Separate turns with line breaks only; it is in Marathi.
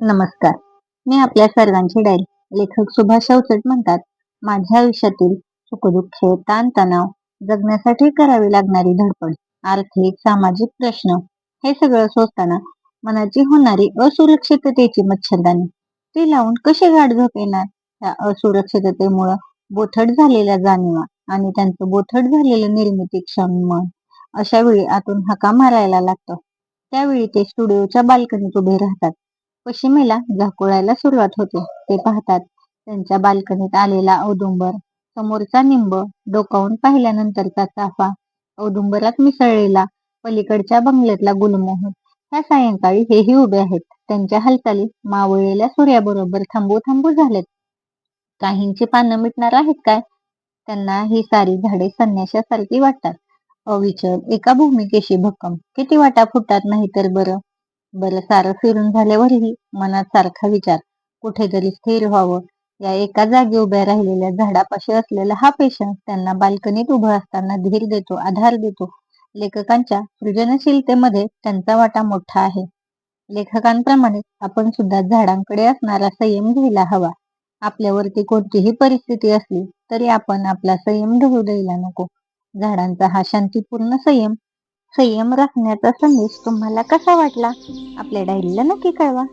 नमस्कार. मी आपल्या सर्वांची डायल लेखक सुभाष अवचट म्हणतात माझ्या आयुष्यातील सुखदुःखे ताणतणाव जगण्यासाठी करावी लागणारी धडपड आर्थिक सामाजिक प्रश्न हे सगळं सोसताना मनाची होणारी असुरक्षिततेची मच्छरदाणी. ती लावून कशी गाठ झोप येणार? त्या असुरक्षिततेमुळं बोथट झालेल्या जाणीवा आणि त्यांचं बोथट झालेलं निर्मिती क्षम मन अशा वेळी आतून हका मारायला लागतो. त्यावेळी ते स्टुडिओच्या बाल्कनीत उभे राहतात. पश्चिमेला झाकोळायला सुरुवात होते. ते पाहतात त्यांच्या बाल्कनीत आलेला औदुंबर. समोरचा निंब डोकावून पाहिल्यानंतरचा चाफा. औदुंबरात मिसळलेला पलीकडच्या बंगल्यातला गुलमोहन ह्या सायंकाळी हेही उभे आहेत. त्यांच्या हालचाली मावळलेल्या सूर्याबरोबर थांबू थांबू झालेत. काहींची पानं मिटणार आहेत काय? त्यांना ही सारी झाडे संन्याशासारखी वाटतात. अविचल एका भूमिकेशी भक्कम. किती वाटा फुटतात नाही तर बरं? बरं सारं फिरून झाल्यावरही मनात सारखा विचार. कुठेतरी स्थिर व्हावं. या एका जागी उभ्या राहिलेल्या झाडापाशी असलेला हा पेशन्स त्यांना बाल्कनीत उभं असताना धीर देतो आधार देतो. लेखकांच्या सृजनशीलतेमध्ये त्यांचा वाटा मोठा आहे. लेखकांप्रमाणे आपण सुद्धा झाडांकडे असणारा संयम घ्यायला हवा. आपल्यावरती कोणतीही परिस्थिती असली तरी आपण आपला संयम ढळू द्यायला नको. झाडांचा हा शांतीपूर्ण संयम संयम राखण्याचा संदेश तुम्हाला कसा वाटला? आपल्या डायरीला नक्की कळवा.